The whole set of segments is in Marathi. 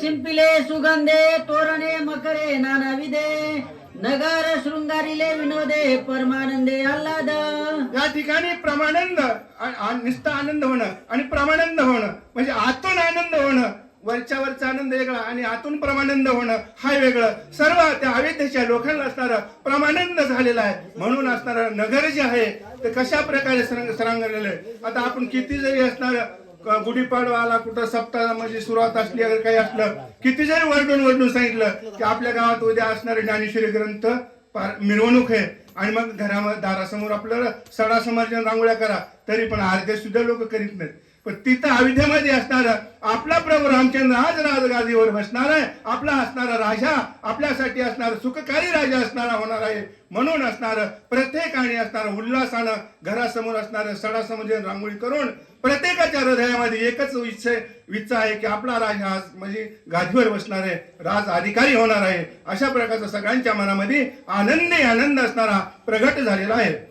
शिंपिले सुगंधे तोरणे मकरे नानाविदे नगर शृंगारिले विनोदे परमानंदे आल्हाद. या ठिकाणी प्रमानंद आ- आनंद होणं आणि प्रमानंद होणं. म्हणजे आतून आनंद होणं वरच्या वरचा आनंद वेगळा आणि आतून प्रमानंद होणं हा वेगळं. सर्व त्या अयोध्येच्या लोकांना असणारं प्रमानंद झालेला आहे. म्हणून असणारं नगर जे आहे ते कशा प्रकारे सरांगलेलं आहे? आता आपण किती जरी असणार गुढीपाडवा आला कुठं सप्ताह म्हणजे सुरुवात असली अगर काही असलं किती जरी वरडून वरडून सांगितलं की आपल्या गावात उद्या असणारे ज्ञानेश्वरी ग्रंथ मिरवणूक आहे. आणि मग घरामध्ये दारासमोर आपल्याला सडा समर्जन रांगोळ्या करा तरी पण अर्धे सुद्धा लोक करीत नाहीत. पण तिथं अयोध्येमध्ये असणार आपला प्रभू रामचंद्र आज राजगादीवर बसणार आहे. आपला असणारा राजा आपल्यासाठी असणार सुखकारी राजा असणारा होणार आहे. म्हणून असणार प्रत्येकाने असणार उल्हासानं घरासमोर असणार सडा रांगोळी करून प्रत्येकाच्या हृदयामध्ये एकच इच्छा इच्छा आहे की आपला राजा आज म्हणजे गादीवर बसणार आहे राज अधिकारी होणार आहे. अशा प्रकारचा सगळ्यांच्या मनामध्ये आनंदी आनंद असणारा प्रगट झालेला आहे.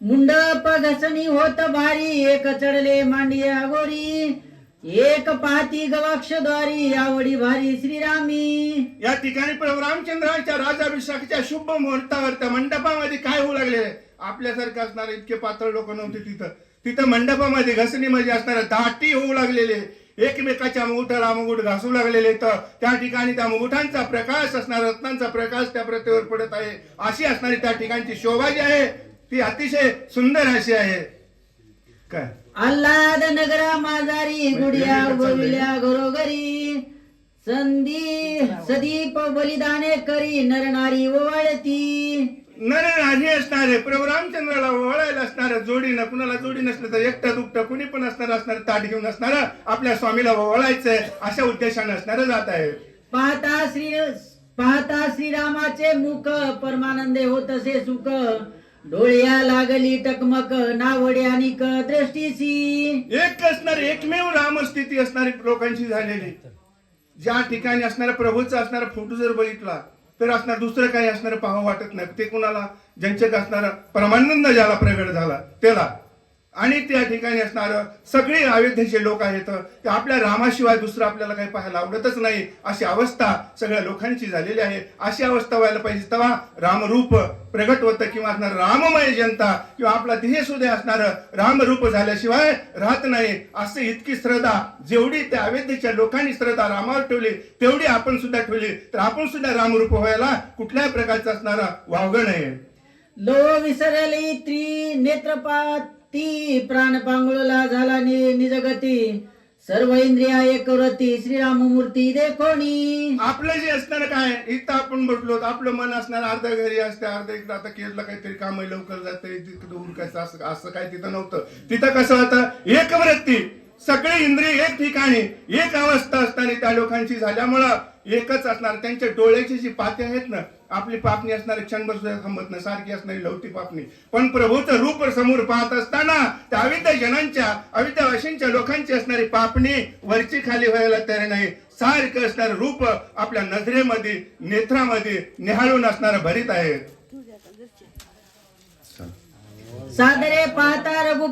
मुंडप घसणी होत भारी एक चढले मांडिया अगोरी एक पाहती गवाक्ष द्वारी आवडी भारी श्रीरामी. या ठिकाणी प्रभू रामचंद्रांच्या राजाभिषेकाच्या शुभ मुहूर्तावर त्या मंडपामध्ये काय होऊ लागले? आपल्यासारखे असणारे इतके पातळ लोक नव्हते तिथं. तिथं मंडपामध्ये घसणीमध्ये म्हणजे असणारे दाटी होऊ लागलेले. एकमेकाच्या मुकुटाला मुकुट घासू लागलेले. तर त्या ठिकाणी त्या मुकुटांचा प्रकाश असणार रत्नांचा प्रकाश त्या प्रतिवर पडत आहे. अशी असणारी त्या ठिकाणची शोभा जी आहे ती अतिशय सुंदर अशी आहे. काय? आल्हाद नगरा माझारी गुडिया गोविल्या घरोघरी. संधी सदीप बलिदाने करी नरनारी ओवाळती नर नारी असणारे प्रभू रामचंद्राला वळायला असणार जोडीनं कुणाला जोडी नसलं तर एकटं दुकटं कुणी पण असणार असणार ताट घेऊन असणार आपल्या स्वामीला वळायचंय अशा उद्देशाने असणार जात आहे. पाहता श्री पाहता श्रीरामाचे मुख परमानंदे होतसे सुख. डोळ्या लागली टकमक नावडे आणि दृष्टीसी एक असणार एकमेव रामस्थिती असणारी लोकांची झालेली. ज्या ठिकाणी असणाऱ्या प्रभूचा असणारा फोटो जर बघितला तर असणार दुसरं काही असणारं पाहावं वाटत नाही. ते कुणाला? ज्यांच्यात असणारा परमानंद ज्याला प्रगट झाला त्याला. आणि त्या ठिकाणी असणार सगळे अयोध्येचे लोक आहेत. ते आपल्या रामाशिवाय दुसरं आपल्याला काही पाहायला आवडतच नाही अशी अवस्था सगळ्या लोकांची झालेली आहे. अशी अवस्था व्हायला पाहिजे तेव्हा रामरूप प्रगट होतं किंवा असणार राममय जनता किंवा आपला ध्येय सुद्धा असणार रामरूप झाल्याशिवाय राहत नाही. असे इतकी श्रद्धा जेवढी त्या अयोध्येच्या लोकांनी श्रद्धा रामावर ठेवली तेवढी आपण सुद्धा ठेवली. तर आपण सुद्धा रामरूप व्हायला कुठल्याही प्रकारचं असणारा वावगं नाही. लो विसरली त्री ती प्राण पांगुळला झाला निजगती. सर्व इंद्रिया एकवरती श्रीराम मूर्ती देखोणी आपलं जे असणार काय इथं आपण बसलो आपलं मन असणार अर्ध घरी असते अर्ध इकडं आता केरला काहीतरी काम लवकर जाते तिकडं उरकायचं असं असं काय तिथं नव्हतं. तिथं कसं होतं एक व्रती सगळे इंद्रिय एक ठिकाणी एक अवस्था असताना त्या लोकांची झाल्यामुळं एकच असणार त्यांच्या डोळ्याची जी पाते आहेत ना आपली पापणी असणारे क्षणभर सुद्धा थांबत नाही सारखी असणारी लवती पापणी. पण प्रभूचं रूप समोर पाहत असताना त्या अविद्या जनांच्या अविद्यावाशींच्या लोकांची असणारी पापणी वरची खाली व्हायला तयार नाही. सारखं असणारं रूप आपल्या नजरेमध्ये नेत्रामध्ये निहाळून असणारं भरीत आहे. सादरे पाहता रघु